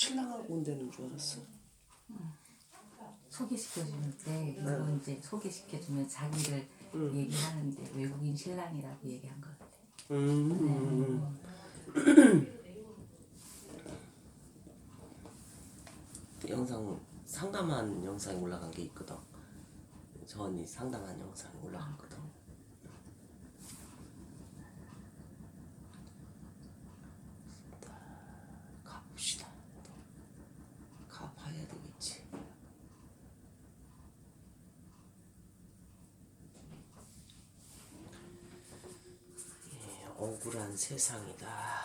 신랑하고 온다는 줄 알았어. 소개시켜주는 때 이거 네. 이제 소개시켜주면 자기를 음. 얘기하는데 외국인 신랑이라고 얘기한 것 같아. 음. 영상 상담한 영상이 올라간 게 있거든. 저 언니 상담한 영상이 올라갔거든. 가봅시다. 가봐야 되겠지. 예, 억울한 세상이다.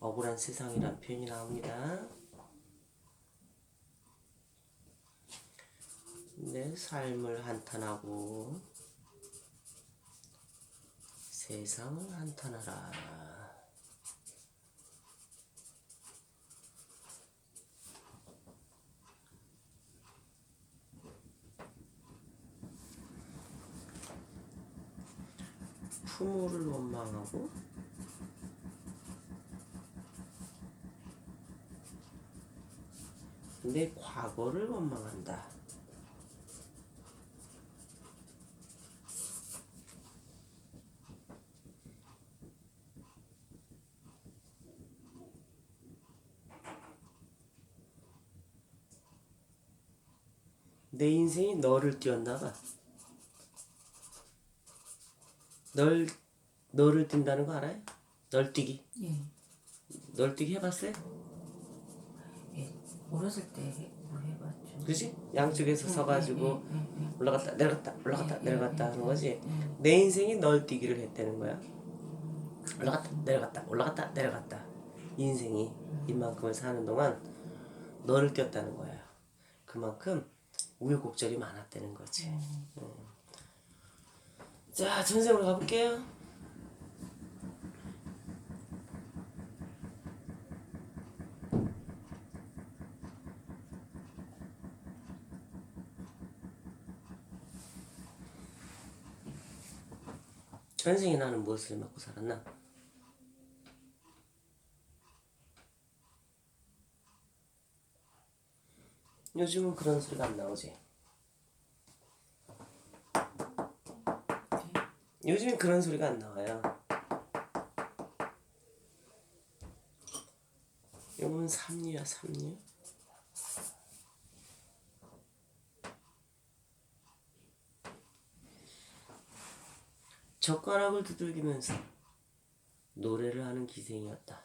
억울한 세상이란 표현이 나옵니다. 내 삶을 한탄하고 세상을 한탄하라. 부모를 원망하고 내 과거를 원망한다. 내 인생이 너를 띄웠나 봐. 널 너를 뛴다는 거 알아요? 널뛰기. 예. 널뛰기 해봤어요? 예. 어렸을 때 뭐 해봤죠. 그지? 양쪽에서 서가지고 예, 예, 예, 올라갔다 내려갔다 올라갔다 예, 예, 내려갔다 예, 하는 예, 거지. 예. 내 인생이 널뛰기를 했다는 거야. 올라갔다 내려갔다 올라갔다 내려갔다. 인생이 이만큼을 사는 동안 너를 뛰었다는 거야. 그만큼 우여곡절이 많았다는 거지. 음. 자, 전생으로 가볼게요. 전생에 나는 무엇을 먹고 살았나? 요즘은 그런 소리가 안 나오지. 요즘엔 그런 소리가 안 나와요. 요건 삼류야 삼류. 젓가락을 두들기면서 노래를 하는 기생이었다.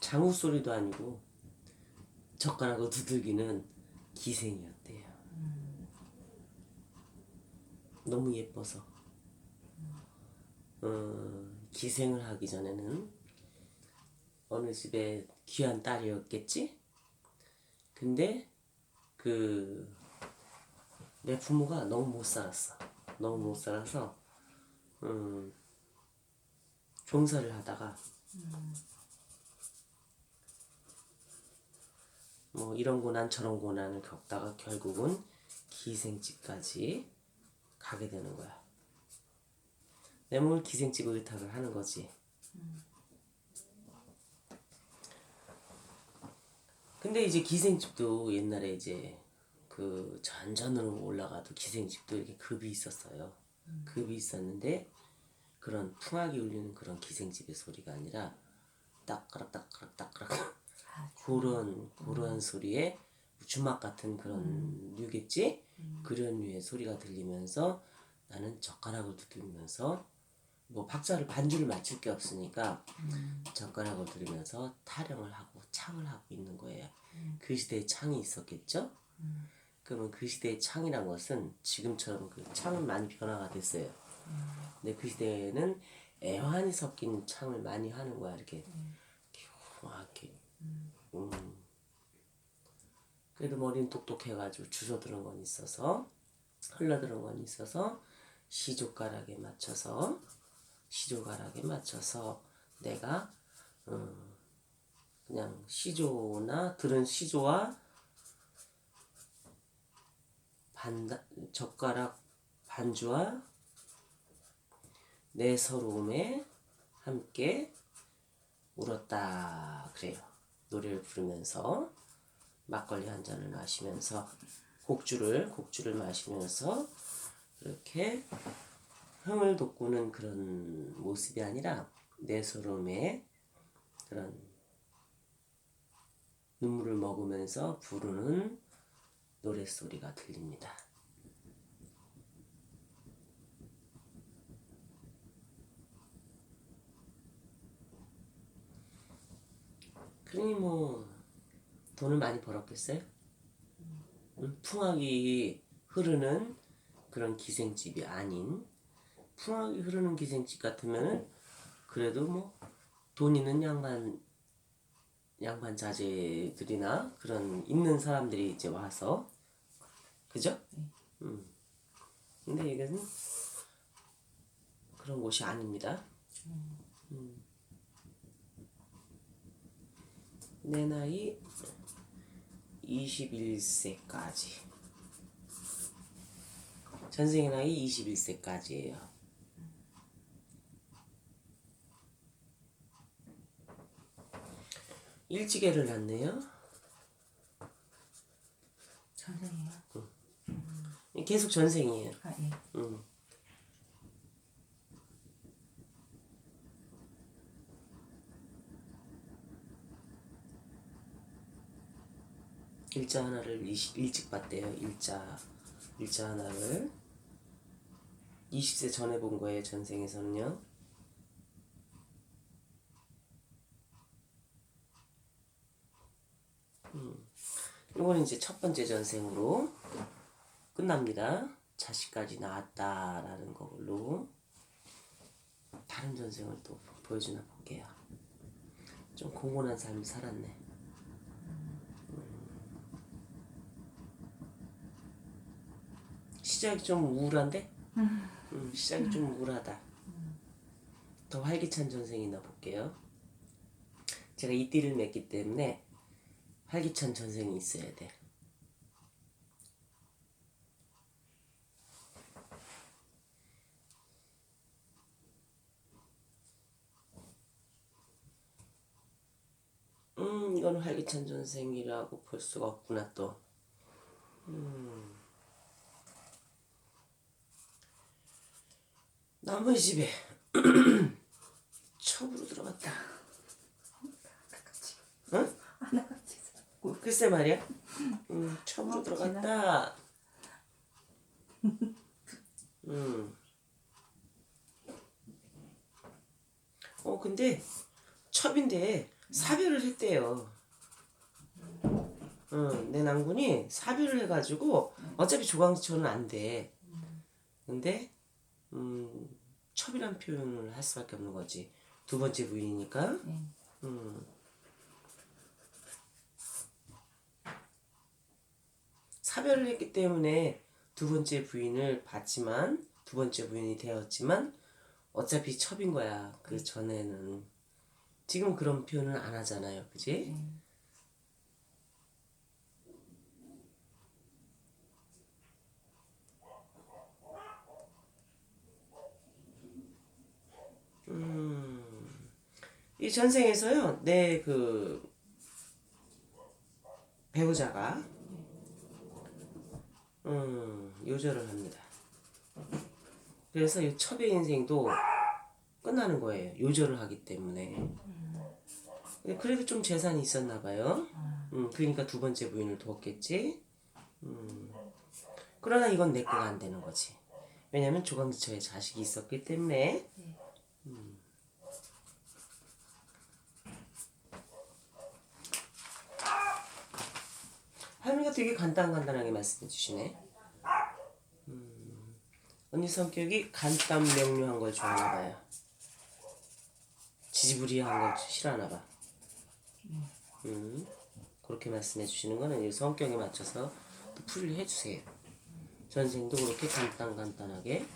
장우 소리도 아니고 젓가락을 두들기는 기생이었대요. 너무 예뻐서 어, 기생을 하기 전에는 어느 집에 귀한 딸이었겠지. 근데 그 내 부모가 너무 못 살았어. 너무 못 살아서 음, 종사를 하다가 뭐 이런 고난 저런 고난을 겪다가 결국은 기생집까지 가게 되는 거야. 내 몸을 기생집 의탁을 하는 거지. 근데 이제 기생집도 옛날에 이제 그 전전으로 올라가도 기생집도 이렇게 급이 있었어요. 급이 있었는데 그런 풍악이 울리는 그런 기생집의 소리가 아니라 따까락 따까락 따까락 그런 그런 소리에 주막 같은 그런 류겠지? 그런 류의 소리가 들리면서 나는 젓가락을 두들면서 뭐 박자를 반주를 맞출 게 없으니까 젓가락을 들으면서 타령을 하고 창을 하고 있는 거예요. 그 시대에 창이 있었겠죠? 그러면 그 시대의 창이란 것은 지금처럼 그 창은 많이 변화가 됐어요. 근데 그 시대에는 애환이 섞인 창을 많이 하는 거야 이렇게 이렇게 음. 그래도 머리는 똑똑해가지고 주워 들은 건 있어서 흘러 들은 건 있어서 시조가락에 맞춰서 시조가락에 맞춰서 내가 음 그냥 시조나 들은 시조와 반 젓가락 반주와 내 서러움에 함께 울었다. 그래요. 노래를 부르면서 막걸리 한 잔을 마시면서 곡주를 곡주를 마시면서 이렇게 흥을 돋구는 그런 모습이 아니라 내 서러움에 그런 눈물을 먹으면서 부르는 노랫소리가 들립니다. 그러니 뭐 돈을 많이 벌었겠어요? 응? 풍악이 흐르는 그런 기생집이 아닌 풍악이 흐르는 기생집 같으면은 그래도 뭐 돈 있는 양반 양반 자제들이나 그런 있는 사람들이 이제 와서 그죠? 음. 근데 이거는 그런 곳이 아닙니다. 음. 내 나이 21세까지 전생의 나이 21세까지예요. 일찍애를 낳네요. 전생이요? 계속 전생이에요. 아 예. 음. 일자 하나를 일찍 봤대요. 일자 일자 하나를 20세 전에 본 거예요. 전생에서는요. 음. 이거는 이제 첫 번째 전생으로 끝납니다. 자식까지 낳았다라는 걸로 다른 전생을 또 보여주나 볼게요. 좀 공곤한 삶을 살았네. 음. 시작이 좀 우울한데? 음, 시작이 좀 우울하다. 더 활기찬 전생이나 볼게요. 제가 이 띠를 맺기 때문에 활기찬 전생이 있어야 돼. 음, 이건 활기찬 전생이라고 볼 수가 없구나 또. 음. 남의 집에 첩으로 들어갔다. 응? 하나같이 글쎄 말이야. 음, 첩으로 들어갔다. 음. 어, 근데 첩인데 사별을 했대요. 응, 내 남군이 사별을 해가지고 어차피 조강지초는 안 돼. 근데 음, 첩이란 표현을 할 수밖에 없는 거지. 두 번째 부인이니까. 예. 음. 사별을 했기 때문에 두 번째 부인을 받지만 두 번째 부인이 되었지만 어차피 첩인 거야. 그 전에는. 지금 그런 표현을 안 하잖아요. 그지? 음, 이 전생에서요 내 그 배우자가 음, 요절을 합니다. 그래서 이 첩의 인생도 끝나는 거예요. 요절을 하기 때문에. 근데 그래도 좀 재산이 있었나 봐요. 음, 그러니까 두 번째 부인을 두었겠지. 음. 그러나 이건 내 거가 안 되는 거지. 왜냐면 조강지처에 자식이 있었기 때문에. 음. 할머니가 되게 간단간단하게 말씀해 주시네. 음, 언니 성격이 간단 명료한 걸 좋아하나 봐요. 지지부리한 걸 싫어하나 봐. 음, 그렇게 말씀해 주시는 거는 이 성격에 맞춰서 또 풀이를 해주세요. 전생도 그렇게 간단간단하게.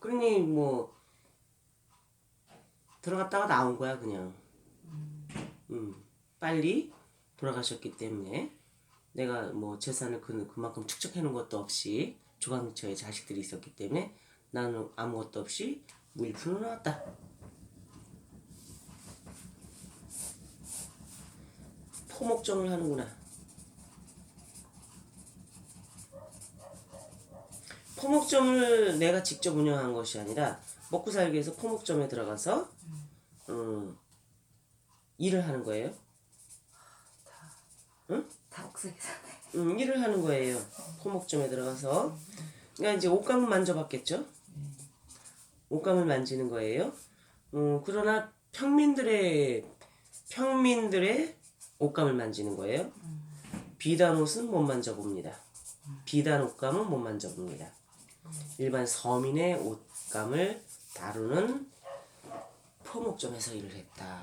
그러니 뭐 들어갔다가 나온 거야 그냥 음, 빨리 돌아가셨기 때문에 내가 뭐 재산을 그, 그만큼 축적해 놓은 것도 없이 조강처에 자식들이 있었기 때문에 나는 아무것도 없이 무일푼으로 나왔다. 포목점을 하는구나. 포목점을 내가 직접 운영한 것이 아니라 먹고 살기 위해서 포목점에 들어가서 음, 일을 하는 거예요. 다 억세게 사네. 음, 일을 하는 거예요. 포목점에 들어가서. 그러니까 이제 옷감을 만져봤겠죠. 옷감을 만지는 거예요. 음, 그러나 평민들의 평민들의 옷감을 만지는 거예요. 비단 옷은 못 만져봅니다. 비단 옷감은 못 만져봅니다. 일반 서민의 옷감을 다루는 포목점에서 일을 했다.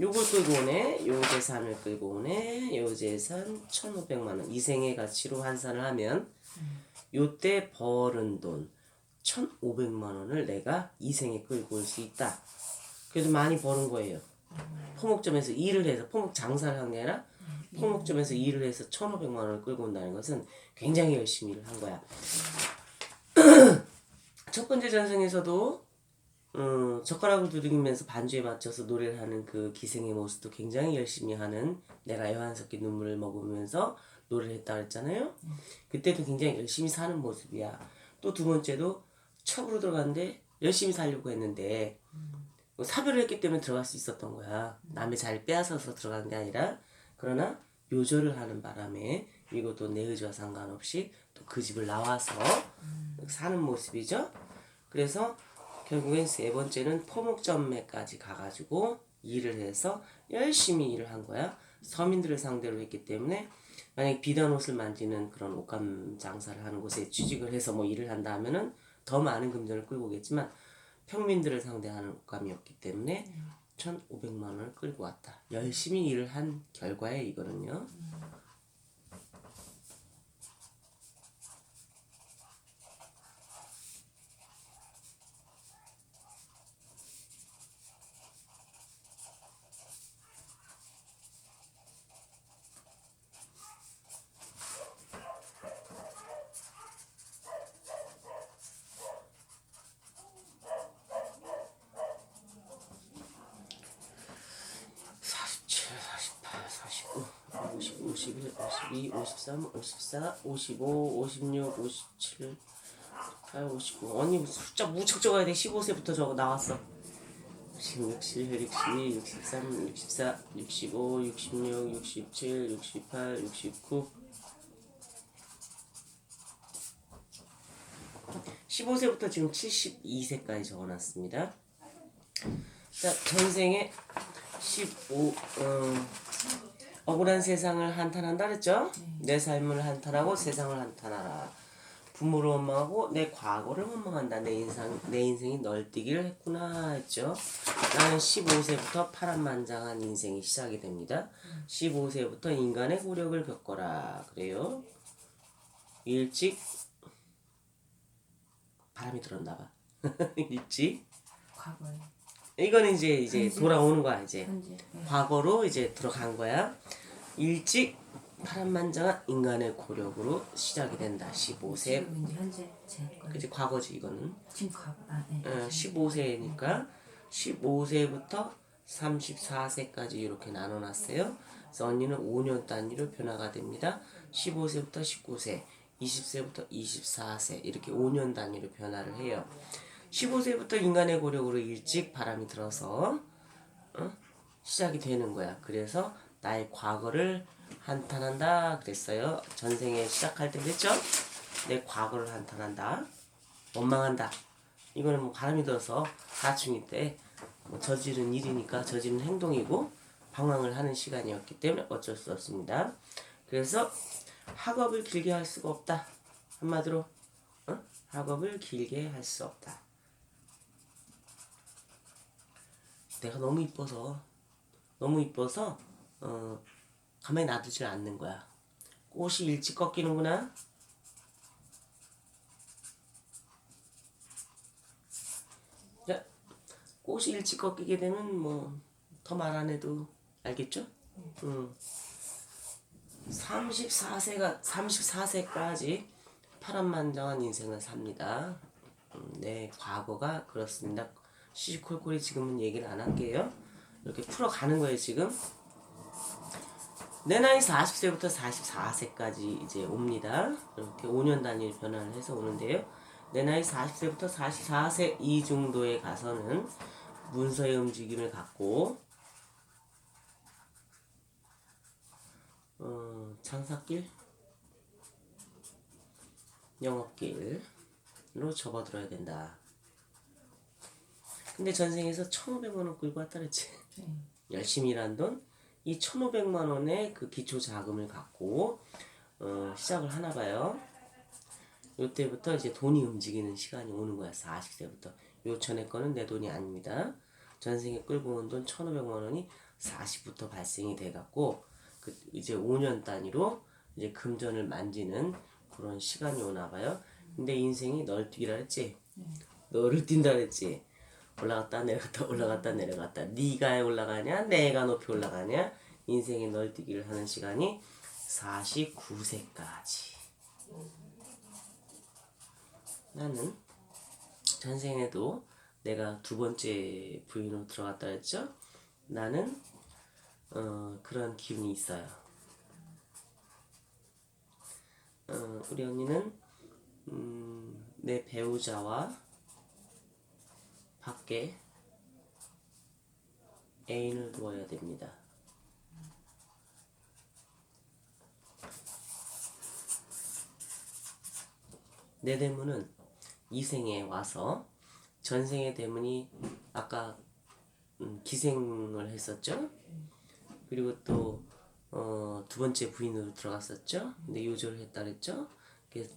요걸 끌고 오네. 요 재산을 끌고 오네. 요 재산 1,500만 원. 이생의 가치로 환산을 하면 요때 벌은 돈 1,500만 원을 내가 이생에 끌고 올 수 있다. 그래도 많이 버는 거예요. 포목점에서 일을 해서 포목 장사를 한 게 아니라 포목점에서 일을 해서 1,500만 원을 끌고 온다는 것은 굉장히 열심히 일을 한 거야. 첫 번째 전생에서도 음, 젓가락을 두드리면서 반주에 맞춰서 노래를 하는 그 기생의 모습도 굉장히 열심히 하는 내가 섞인 눈물을 먹으면서 노래를 했다 그랬잖아요. 그때도 굉장히 열심히 사는 모습이야. 또 두 번째도 첩으로 들어갔는데 열심히 살려고 했는데 뭐 사별을 했기 때문에 들어갈 수 있었던 거야. 남의 잘 빼앗아서 들어간 게 아니라 그러나 묘절을 하는 바람에 이것도 내 의지와 상관없이 또 그 집을 나와서 사는 모습이죠. 그래서 결국엔 세 번째는 포목점매까지 가가지고 일을 해서 열심히 일을 한 거야. 서민들을 상대로 했기 때문에 만약에 비단 옷을 만지는 그런 옷감 장사를 하는 곳에 취직을 해서 뭐 일을 한다 하면은 더 많은 금전을 끌고 오겠지만 평민들을 상대하는 옷감이었기 때문에 1,500만 원을 끌고 왔다. 열심히 일을 한 결과에 이거는요. 54, 55, 56, 57, 8, 59. 언니 뭐 숫자 무척 적어야 돼. 15세부터 저거 나왔어. 16, 17, 62, 63, 64, 65, 66, 67, 68, 69. 15세부터 지금 72세까지 적어놨습니다. 자, 전생에 15, 음, 어, 억울한 세상을 한탄한다 그랬죠? 내 삶을 한탄하고 세상을 한탄하라. 부모를 원망하고 내 과거를 원망한다. 내 인상, 내 인생이 널뛰기를 했구나 했죠. 나는 15세부터 파란만장한 인생이 시작이 됩니다. 15세부터 인간의 고력을 겪어라. 그래요. 일찍 바람이 들었나 봐. 일찍 과거에. 이거는 이제 이제? 돌아오는 거야 이제. 네. 과거로 이제 들어간 거야 일찍 파란만장한 인간의 고력으로 시작이 된다 15세 지금 이제 현재 제 거. 그지 과거지 이거는 지금 과거. 아, 네. 어, 15세니까 15세부터 34세까지 이렇게 나눠놨어요 그래서 언니는 5년 단위로 변화가 됩니다 15세부터 19세 20세부터 24세 이렇게 5년 단위로 변화를 해요 15세부터 인간의 고력으로 일찍 바람이 들어서 어? 시작이 되는 거야. 그래서 나의 과거를 한탄한다 그랬어요. 전생에 시작할 때 그랬죠? 내 과거를 한탄한다. 원망한다. 이거는 뭐 바람이 들어서 사춘기 때 뭐 저지른 일이니까 저지른 행동이고 방황을 하는 시간이었기 때문에 어쩔 수 없습니다. 그래서 학업을 길게 할 수가 없다. 한마디로 어? 학업을 길게 할 수 없다. 내가 너무 이뻐서 너무 이뻐서 어 가만히 놔두질 않는 거야. 꽃이 일찍 꺾이는구나. 자, 꽃이 일찍 꺾이게 되면 뭐 더 말 안 해도 알겠죠? 응. 34세가 34세까지 파란만장한 인생을 삽니다. 음, 네, 과거가 그렇습니다. 시시콜콜이 지금은 얘기를 안 할게요. 이렇게 풀어가는 거예요, 지금. 내 나이 40세부터 44세까지 이제 옵니다. 이렇게 5년 단위 변화를 해서 오는데요. 내 나이 40세부터 44세 이 정도에 가서는 문서의 움직임을 갖고 어, 장사길, 영업길로 접어들어야 된다. 근데 전생에서 1,500만 원 끌고 왔다 그랬지. 네. 열심히 일한 돈, 이 1,500만 원의 그 기초 자금을 갖고 어, 시작을 하나 봐요. 요때부터 이제 돈이 움직이는 시간이 오는 거야. 40세부터. 요 전에 거는 내 돈이 아닙니다. 전생에 끌고 온 돈 1,500만 원이 40부터 발생이 돼 갖고 그 이제 5년 단위로 이제 금전을 만지는 그런 시간이 오나 봐요. 근데 인생이 널뛰기라 했지. 너를 뛴다 그랬지. 올라갔다 내려갔다 올라갔다 내려갔다. 네가 올라가냐 내가 높이 올라가냐 인생의 널뛰기를 하는 시간이 49세까지. 나는 전생에도 내가 두 번째 부인으로 들어갔다 했죠. 나는 어, 그런 기운이 있어요. 어, 우리 언니는 음, 내 배우자와 밖에 애인을 두어야 됩니다. 내 대문은 이 생에 와서 전생의 대문이 아까 음, 기생을 했었죠. 그리고 또 어, 두 번째 부인으로 들어갔었죠. 근데 요절을 했다 그랬죠.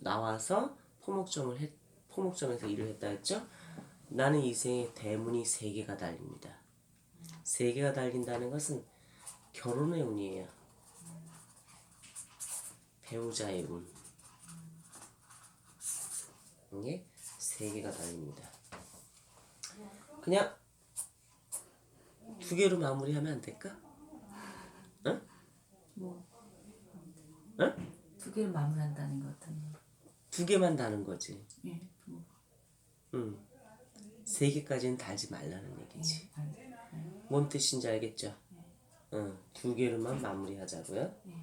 나와서 포목점을 했, 포목점에서 일을 했다 했죠. 나는 이 생에 대문이 세 개가 달립니다. 세 개가 달린다는 것은 결혼의 운이에요. 배우자의 운. 이게 세 개가 달립니다. 그냥 두 개로 마무리하면 안 될까? 응? 뭐, 응? 두 개를 마무리한다는 것 같아요. 두 개만 다는 거지. 예. 뭐, 응. 세 개까지는 달지 말라는 얘기지. 알- 알- 뭔 뜻인지 알겠죠? 응. 두 개로만 마무리하자고요. 예.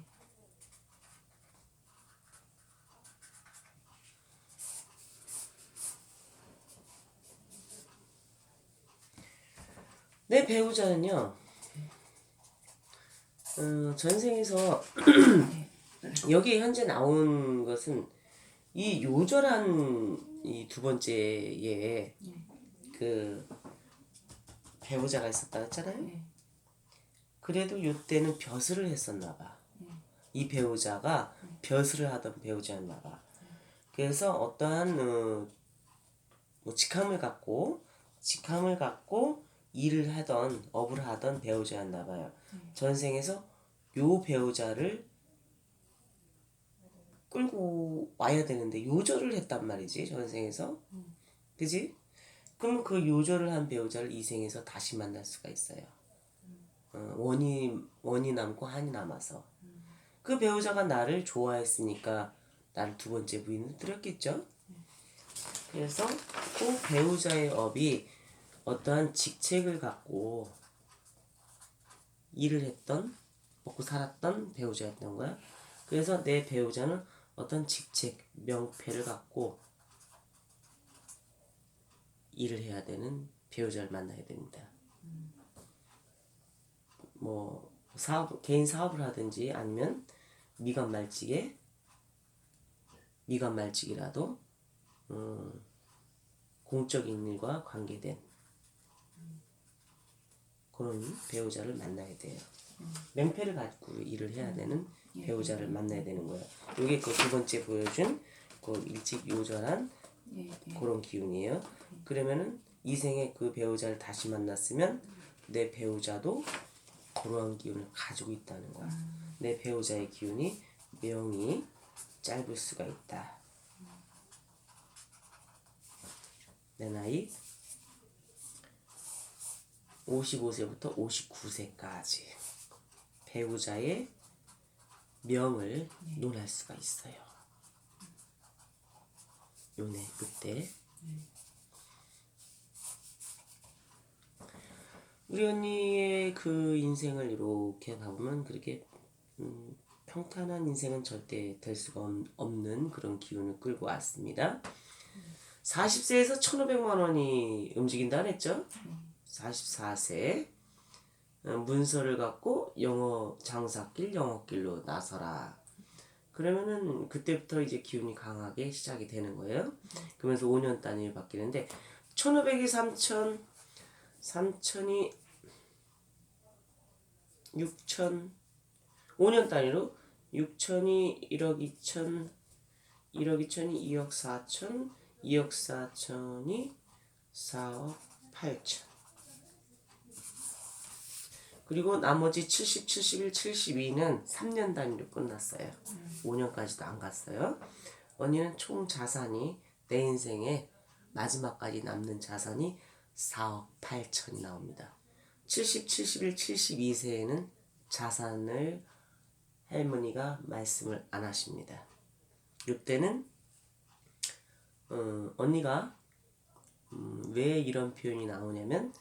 내 배우자는요. 어, 전생에서 여기 현재 나온 것은 이 요절한 이 두 번째에 그 배우자가 있었다 했잖아요. 예. 그래도 요때는 벼슬을 했었나 봐. 이 배우자가 벼슬을 하던 배우자였나 봐. 그래서 어떠한 어, 뭐 직함을 갖고 직함을 갖고 일을 하던 업을 하던 배우자였나 봐요. 전생에서 요 배우자를 끌고 와야 되는데 요절을 했단 말이지 전생에서 그지? 그럼 그 요절을 한 배우자를 이 생에서 다시 만날 수가 있어요. 어, 원이 원이 남고 한이 남아서 그 배우자가 나를 좋아했으니까 나를 두 번째 부인을 들였겠죠. 그래서 그 배우자의 업이 어떠한 직책을 갖고 일을 했던 먹고 살았던 배우자였던 거야. 그래서 내 배우자는 어떤 직책, 명패를 갖고 일을 해야 되는 배우자를 만나야 됩니다. 뭐 사업 개인 사업을 하든지 아니면 미관 말직에 미관 말직이라도 음, 공적인 일과 관계된 그런 배우자를 만나야 돼요. 명패를 갖고 일을 해야 되는 배우자를 만나야 되는 거예요. 이게 그 두 번째 보여준 그 일찍 요절한 예. 예. 그런 기운이에요. 그러면은 이 생에 그 배우자를 다시 만났으면 내 배우자도 그러한 기운을 가지고 있다는 거야. 내 배우자의 기운이 명이 짧을 수가 있다. 내 나이 55세부터 59세까지 배우자의 명을 논할 수가 있어요. 요네 그때 우리 언니의 그 인생을 이렇게 봐보면 그렇게 음, 평탄한 인생은 절대 될 수가 없- 없는 그런 기운을 끌고 왔습니다. 40세에서 1,500만 원이 움직인다 그랬죠? 44세 어, 문서를 갖고 영어 장사길 영어길로 나서라. 그러면은 그때부터 이제 기운이 강하게 시작이 되는 거예요. 그러면서 5년 단위를 바뀌는데 1,500이 3,000, 3,000이 6,000, 5년 단위로 6,000이 1억 2천, 1억 2천이 2억 4천, 2억 4천이 4억 8천. 그리고 나머지 70, 71, 72는 3년 단위로 끝났어요. 5년까지도 안 갔어요. 언니는 총 자산이 내 인생에 마지막까지 남는 자산이 4억 8천이 나옵니다. 70, 71, 72세에는 자산을 할머니가 말씀을 안 하십니다. 이때는 어, 언니가 음, 왜 이런 표현이 나오냐면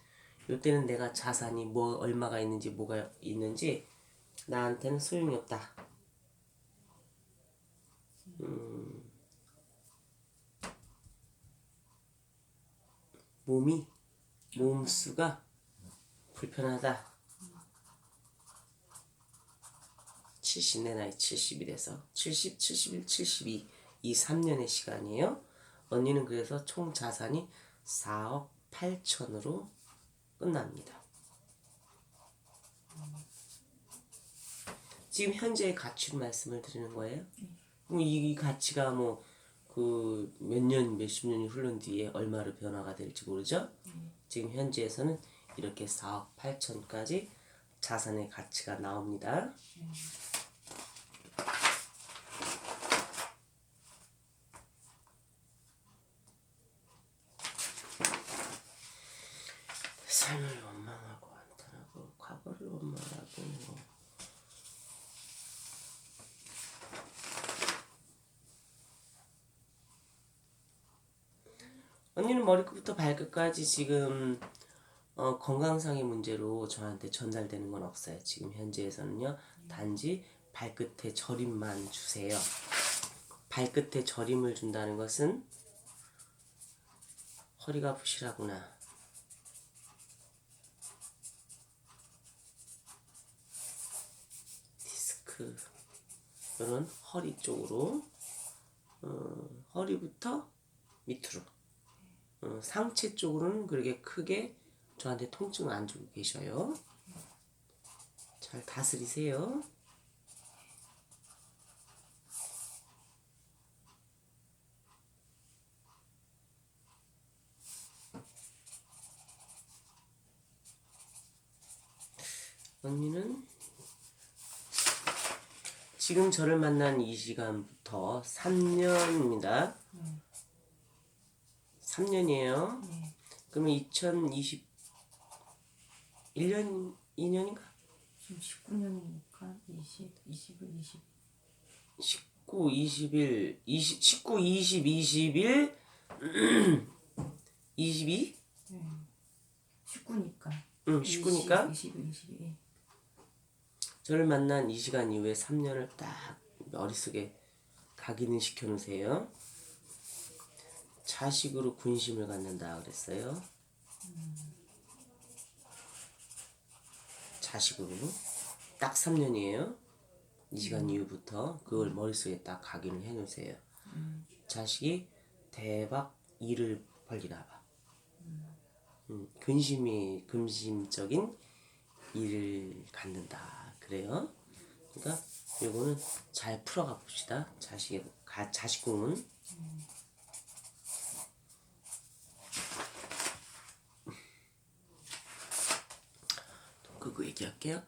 이때는 내가 자산이 뭐 얼마가 있는지 뭐가 있는지 나한테는 소용이 없다. 음, 몸이 몸수가 불편하다. 70, 내 나이 70이 돼서 70, 71, 72 이 3년의 시간이에요. 언니는 그래서 총 자산이 4억 8천으로 끝납니다. 지금 현재의 가치로 말씀을 드리는 거예요. 그럼 이, 이 가치가 뭐 그 몇 년, 몇십 년이 흐른 뒤에 얼마로 변화가 될지 모르죠. 지금 현재에서는 이렇게 4억 8천까지 자산의 가치가 나옵니다. 삶을 원망하고 안타하고 과거를 원망하고 뭐. 언니는 머리끝부터 발끝까지 지금 어, 건강상의 문제로 저한테 전달되는 건 없어요. 지금 현재에서는요. 단지 발끝에 저림만 주세요. 발끝에 저림을 준다는 것은 허리가 부실하구나. 디스크 이런 허리 쪽으로 어, 허리부터 밑으로 어, 상체 쪽으로는 그렇게 크게 저한테 통증을 안 주고 계셔요. 잘 다스리세요. 언니는 지금 저를 만난 이 시간부터 3년입니다. 3년이에요. 네. 그러면 2020 1년 2년인가? 지금 19년이니까 20, 21, 20. 19, 21, 20, 19, 20, 21, 22? 네. 19니까. 응, 19니까 21, 22. 저를 만난 이 시간 이후에 3년을 딱 머릿속에 각인을 시켜놓으세요. 자식으로 군심을 갖는다 그랬어요. 자식으로 딱 3년이에요. 이 시간 이후부터 그걸 머릿속에 딱 각인을 해놓으세요. 자식이 대박 일을 벌리나 봐. 음, 근심이 금심적인 일을 갖는다 그래요. 그러니까 요거는 잘 풀어가 봅시다. 자식의 가, 자식 꿈은 또 그거 얘기할게요.